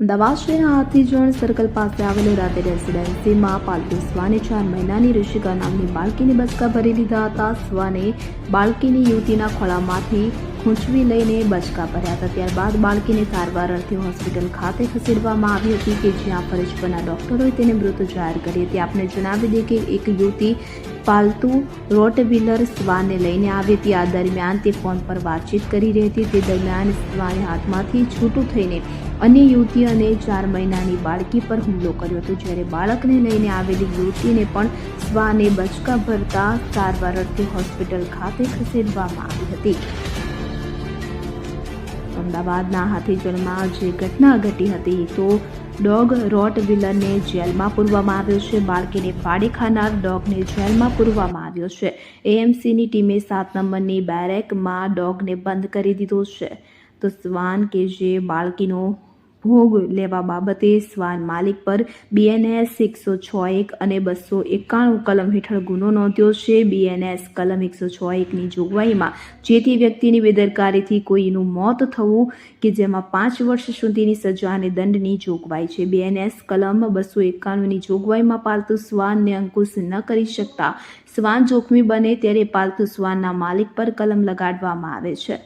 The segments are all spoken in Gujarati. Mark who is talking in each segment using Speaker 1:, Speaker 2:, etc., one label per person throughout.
Speaker 1: અમદાવાદ શહેરના હાથીજણ સર્કલ પાસે આવેલી રાતે રેસીડેન્સીમાં પાલતુ શ્વાને ચાર મહિનાની ઋષિકા નામની બાળકીને બચકા ભરી લીધા હતા. સ્વાને બાળકીની યુવતીના ખોળામાંથી ખૂંચવી લઈને બચકા ભર્યા હતા. ત્યારબાદ બાળકીને સારવાર અર્થે હોસ્પિટલ ખાતે ખસેડવામાં આવી હતી કે જ્યાં ફરજ પરના ડોક્ટરોએ તેને મૃત જાહેર કરી હતી આપણે જણાવી દઈએ કે એક યુવતી પાલતુ રોટવિલર શ્વાનને લઈને આવી હતી. આ દરમિયાન તે ફોન પર વાતચીત કરી રહી હતી. તે દરમિયાન શ્વાને હાથમાંથી છૂટું થઈને અન્ય યુવતી અને ચાર મહિનાની બાળકી પર હુમલો કર્યો હતો. જ્યારે બાળકને લઈને આવેલી યુવતીને પણ શ્વાને બચકા ભરતા સારવાર અર્થે હોસ્પિટલ ખાતે ખસેડવામાં આવી હતી. અમદાવાદના હાથીજળમાં જે ઘટના ઘટી હતી, તો ડોગ રોટ વ્હીલરને જેલમાં પૂરવામાં આવ્યો છે. બાળકીને ફાડી ખાનાર ડોગને જેલમાં પૂરવામાં આવ્યો છે. એએમસીની ટીમે સાત નંબરની બેરેકમાં ડોગને બંધ કરી દીધો છે. તો સ્વાન કે જે બાળકીનો ભોગ લેવા બાબતે શ્વાન માલિક પર બીએનએસ એકસો છ એક અને બસો એકાણું કલમ હેઠળ ગુનો નોંધ્યો છે. બીએનએસ કલમ એકસો છ એકની જોગવાઈમાં જે તે વ્યક્તિની બેદરકારીથી કોઈનું મોત થવું કે જેમાં પાંચ વર્ષ સુધીની સજા અને દંડની જોગવાઈ છે. બીએનએસ કલમ બસો એકાણુંની જોગવાઈમાં પાલતુ શ્વાનને અંકુશ ન કરી શકતા શ્વાન જોખમી બને ત્યારે પાલતુ શ્વાનના માલિક પર કલમ લગાડવામાં આવે છે.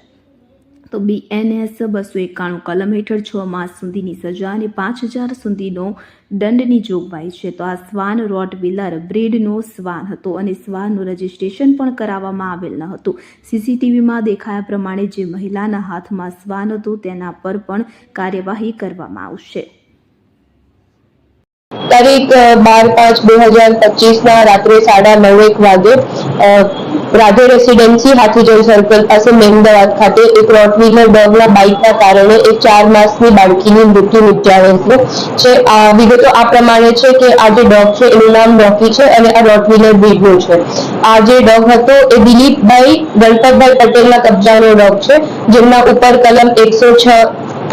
Speaker 1: તો બીએનએસ બસો એકાણું કલમ હેઠળ છ માસ સુધીની સજા અને પાંચ હજાર સુધીનો દંડની જોગવાઈ છે. તો આ શ્વાન રોટ વ્હીલર બ્રેડનો શ્વાન હતો અને શ્વાનનું રજિસ્ટ્રેશન પણ કરાવવામાં આવેલ ન હતું. સીસીટીવીમાં દેખાયા પ્રમાણે જે મહિલાના હાથમાં શ્વાન હતું તેના પર પણ કાર્યવાહી કરવામાં આવશે.
Speaker 2: તારીખ બાર પાંચ બે હજાર પચીસના રાત્રે સાડા નવેક વાગે અ, રાધે રેસિડેન્સી હાથીજન સર્કલ પાસે મેમદાવાદ ખાતે એક રોટવીલર ડોગના બાઇકના કારણે એક ચાર માસની બાળકીની મૃત્યુ નિપજાવેલ છે. આ વિગતો આ પ્રમાણે છે કે આ જે ડોગ છે એનું નામ રોકી છે અને આ રોટવીલર બ્રિડનું છે. આ જે ડોગ હતો એ દિલીપભાઈ ગણપતભાઈ પટેલના કબજાનો ડોગ છે જેમના ઉપર કલમ એકસો છ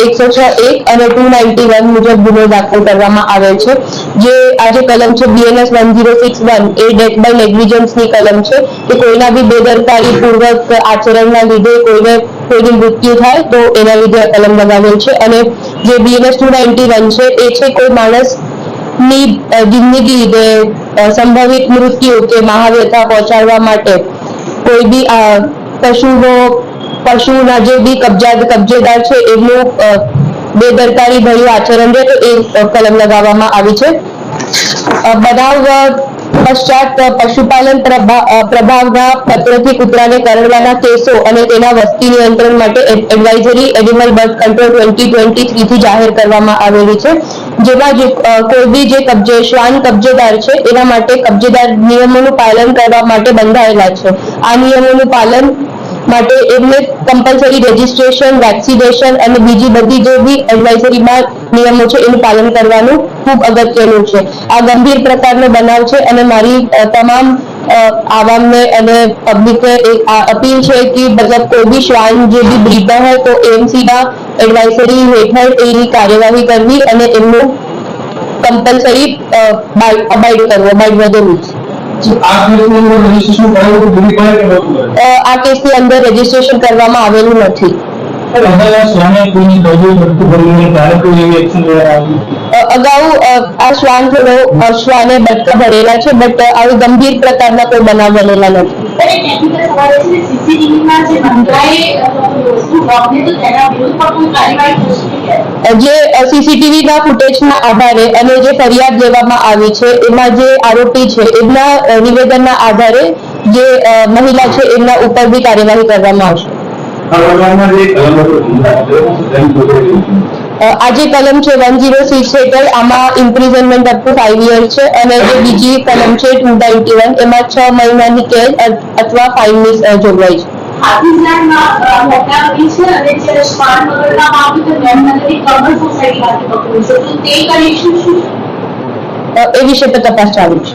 Speaker 2: એકસો છ એક અને ટુ નાઇન્ટી વન મુજબ ગુનો દાખલ કરવામાં આવેલ છે. જે આ જે કલમ છે BNS one zero six one, A death by નેગ્લિજન્સની કલમ છે કે કોઈના બી બેદરકારી પૂર્વક આચરણના લીધે કોઈને કોઈની મૃત્યુ થાય તો એના લીધે આ કલમ લગાવેલ છે. અને જે બીએનએસ ટુ નાઇન્ટી વન છે, એ છે કોઈ માણસની જિંદગી સંભવિત મૃત્યુ કે મહાવ્યથા પહોંચાડવા માટે કોઈ બી આ પશુનો જે બી કબજા કબજેદાર છે, એમનું બેદરકારી ભર્યું આચરણ રહે તો એ કલમ લગાવવામાં આવી છે. બનાવ પશ્ચાત પશુપાલન પ્રભાવના પત્રથી કૂતરાને કરડવાના કેસો અને તેના વસ્તી નિયંત્રણ માટે advisory animal birth control twenty twenty થ્રીથી જાહેર કરવામાં આવેલી છે. જેમાં જે કોઈ જે કબજે, શ્વાન કબજેદાર છે, એના માટે કબજેદાર નિયમોનું પાલન કરવા માટે બંધાયેલા છે. આ નિયમોનું પાલન માટે એમને કમ્પલસરી રજીસ્ટ્રેશન વેક્સિનેશન અને બીજી બધી જે બી એડવાઇઝરીમાં નિયમો છે એનું પાલન કરવાનું ખૂબ અગત્યનું છે. આ ગંભીર પ્રકારનો બનાવ છે અને મારી તમામ આવામને અને પબ્લિકને આ અપીલ છે કે મતલબ કોઈ બી શ્વાન જે બી બ્રીડર હોય તો એમસીના એડવાઇઝરી હેઠળ એની કાર્યવાહી કરવી અને એમનું કમ્પલસરી અબાઇડ કરવો અબાઇડ બાય ધ રૂલ્સ
Speaker 3: આ કેસનું
Speaker 2: અંદર રજીસ્ટ્રેશન કરવામાં આવેલું નથી. અગાઉ આ શ્વાન થોડો શ્વાને બટકા ભરેલા છે બટ આવી ગંભીર પ્રકારના કોઈ બનાવ બનેલા નથી.
Speaker 4: ટેકનિકલ સવાલ સીસીટીવીમાં જે
Speaker 2: જે સીસીટીવી ના ફૂટેજના આધારે અને જે ફરિયાદ લેવામાં આવી છે એમાં જે આરોપી છે એમના નિવેદનના આધારે જે મહિલા છે એમના ઉપર બી કાર્યવાહી કરવામાં આવશે.
Speaker 3: આ જે કલમ
Speaker 2: છે વન ઝીરો સિક્સ હેઠળ. આમાં imprisonment up to five year છે. અને જે બીજી કલમ છે ટુ નાઇન્ટી વન એમાં છ મહિનાની કેદ અથવા ફાઇનની જોગવાઈ છે.
Speaker 4: તો તો તે
Speaker 2: એ વિશે પર તપાસ ચાલુ છે.